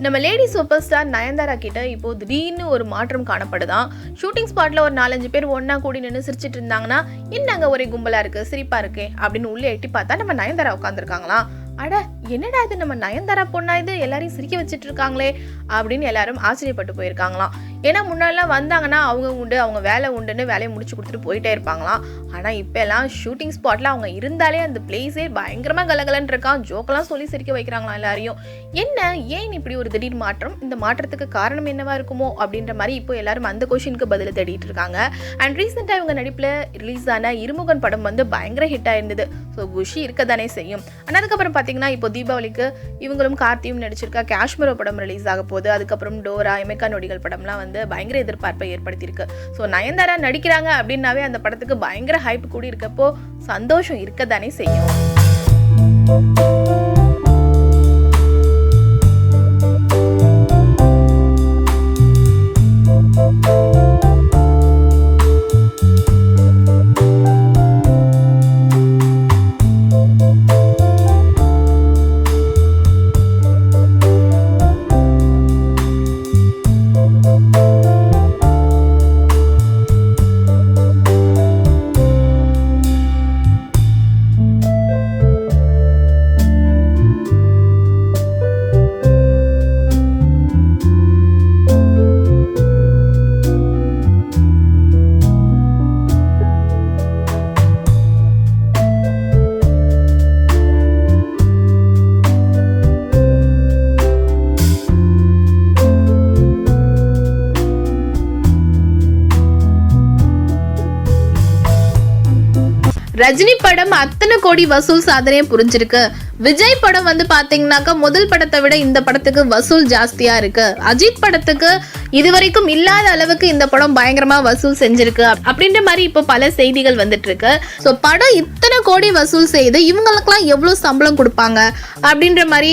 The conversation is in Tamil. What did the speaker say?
நம்ம லேடி சூப்பர் ஸ்டார் நயன்தாரா கிட்ட இப்போ திடீர்னு ஒரு மாற்றம் காணப்படுதான் ஷூட்டிங் ஸ்பாட்ல ஒரு நாலஞ்சு பேர் ஒன்றா கூடி நின்று சிரிச்சிட்டு இருந்தாங்கன்னா என்னங்க ஒரே கும்பலா இருக்கு சிரிப்பா இருக்கே அப்படின்னு உள்ளே எட்டி பார்த்தா நம்ம நயன்தாரா உட்காந்துருக்காங்களாம் அட என்னடா இது? நம்ம நயன்தாரா பொண்ணா இது? எல்லாரையும் சிரிக்க வச்சுட்டு இருக்காங்களே அப்படின்னு எல்லாரும் ஆச்சரியப்பட்டு போயிருக்காங்களாம். ஏன்னா முன்னாடிலாம் வந்தாங்கன்னா அவங்க உண்டு அவங்க வேலை உண்டுன்னு வேலையை முடிச்சு கொடுத்துட்டு போயிட்டே இருப்பாங்களாம். ஆனால் இப்போ எல்லாம் ஷூட்டிங் ஸ்பாட்ல அவங்க இருந்தாலே அந்த பிளேஸே பயங்கரமாக கலகலன் இருக்கான். ஜோக்கெல்லாம் சொல்லி சிரிக்க வைக்கிறாங்களாம் எல்லாரையும். என்ன? ஏன் இப்படி ஒரு திடீர் மாற்றம்? இந்த மாற்றத்துக்கு காரணம் என்னவா இருக்குமோ? அப்படின்ற மாதிரி இப்போ எல்லாரும் அந்த கொஷினுக்கு பதில் தேடிட்டு இருக்காங்க. அண்ட் ரீசெண்டாக இவங்க நடிப்பில் ரிலீஸ் ஆன இருமுகன் படம் வந்து பயங்கர ஹிட் ஆயிருந்தது. ஸோ குஷி இருக்க தானே செய்யும். ஆனால் அதுக்கப்புறம் பார்த்தீங்கன்னா இப்போ தீபாவளிக்கு இவங்களும் கார்த்தியும் நடிச்சிருக்கா. காஷ்மீரோ படம் ரிலீஸ் ஆக போகுது. அதுக்கப்புறம் டோரா எமெக்கா நொடிகள் படம்லாம் வந்து பயங்கர எதிர்பார்ப்பை ஏற்படுத்தியிருக்கு. ஸோ நயன்தாரா நடிக்கிறாங்க அப்படின்னாவே அந்த படத்துக்கு பயங்கர ஹைப் கூடி இருக்கப்போ சந்தோஷம் இருக்க தானே செய்யும். ரஜினி படம் அத்தனை கோடி வசூல் சாதனையை புரிஞ்சிருக்கு. விஜய் படம் வந்து பாத்தீங்கன்னாக்கா முதல் படத்தை விட இந்த படத்துக்கு வசூல் ஜாஸ்தியா இருக்கு. அஜித் படத்துக்கு இதுவரைக்கும் இல்லாத அளவுக்கு இந்த படம் பயங்கரமா வசூல் செஞ்சிருக்கு. அப்படின்ற மாதிரி இப்போ பல செய்திகள் வந்துட்டு இருக்கு ஸோ படம் இத்தனை கோடி வசூல் செய்து இவங்களுக்கெல்லாம் எவ்வளவு சம்பளம் கொடுப்பாங்க? அப்படின்ற மாதிரி